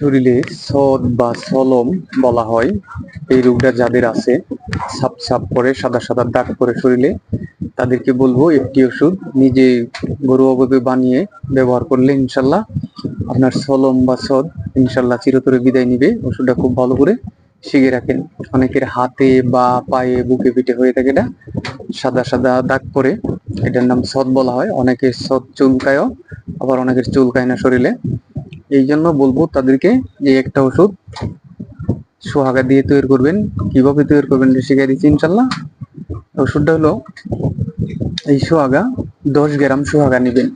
শরীরে সদ বা সলম বলা হয়। এই রোগটা যাদের আছে, সাপ সাপ করে, সাদা সাদা দাগ করে শরীরে, তাদেরকে বলব একটি ওষুধ নিজে ঘরোয়াভাবে বানিয়ে ব্যবহার করলে ইনশাল্লাহ আপনার সলম বা সদ ইনশাল্লাহ চিরতরে বিদায় নিবে। ওষুধটা খুব ভালো করে শিখে রাখেন। অনেকের হাতে বা পায়ে বুকে পিঠে হয়ে থাকে এটা সাদা সাদা দাগ পরে। এটার নাম সদ বলা হয়। অনেকের সদ চুলকায়ও, আবার অনেকের চুলকায় না শরীরে। এই জন্য বলব তাদেরকে যে একটা ওষুধ সোহাগা দিয়ে তৈরি করবেন। কীভাবে তৈরি করবেন শিখিয়ে দিচ্ছি ইনশাল্লাহ। ওষুধটা হলো এই সোহাগা দশ গ্রাম সোহাগা নেবেন।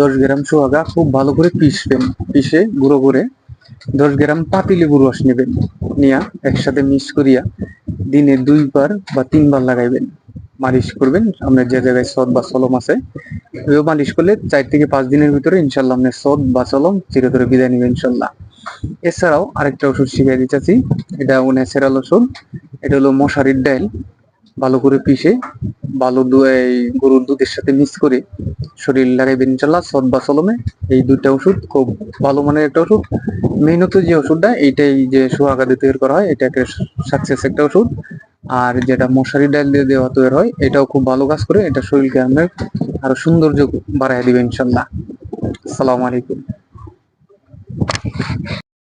দশ গ্রাম সোহাগা খুব ভালো করে পিষবেন। পিষে গুঁড়ো করে দশ গ্রাম পাতি লেবু রস নেবেন। নিয়া একসাথে মিক্স করিয়া দিনে দুইবার বা তিনবার লাগাইবেন। মালিশ করবেন। আপনার যে জায়গায় সদ বা সলম আছে ওইও মালিশ করলে চার থেকে পাঁচ দিনের ভিতরে ইনশাল্লাহ আপনার সদ বা সলম চিরতরে বিদায় নিবে ইনশাল্লাহ। এছাড়াও আরেকটা ওষুধ শিখিয়ে দিতেছি এটা ন্যাচারাল ওষুধ, এটা হলো মশারির ডাইল, ভালো করে পিষে, ভালো এই গরুর দুধের সাথে মিক্স করে শরীর লাগাইবেন ইনশাল্লাহ সদ বা সলমে এই দুইটা ওষুধ খুব ভালো মানের একটা ওষুধ। মেহনত যে ওষুধটা, এইটাই যে সোহাগা দিয়ে তৈরি করা হয়, এটা একটা সাকসেস একটা ওষুধ। আর যেটা মশারি ডাল দিয়ে দেওয়া তৈরি হয়, এটাও খুব ভালো কাজ করে, এটা শরীরকে আমরা আরও সৌন্দর্য বাড়াই দিবে ইনশাল্লাহ। আসসালামু আলাইকুম।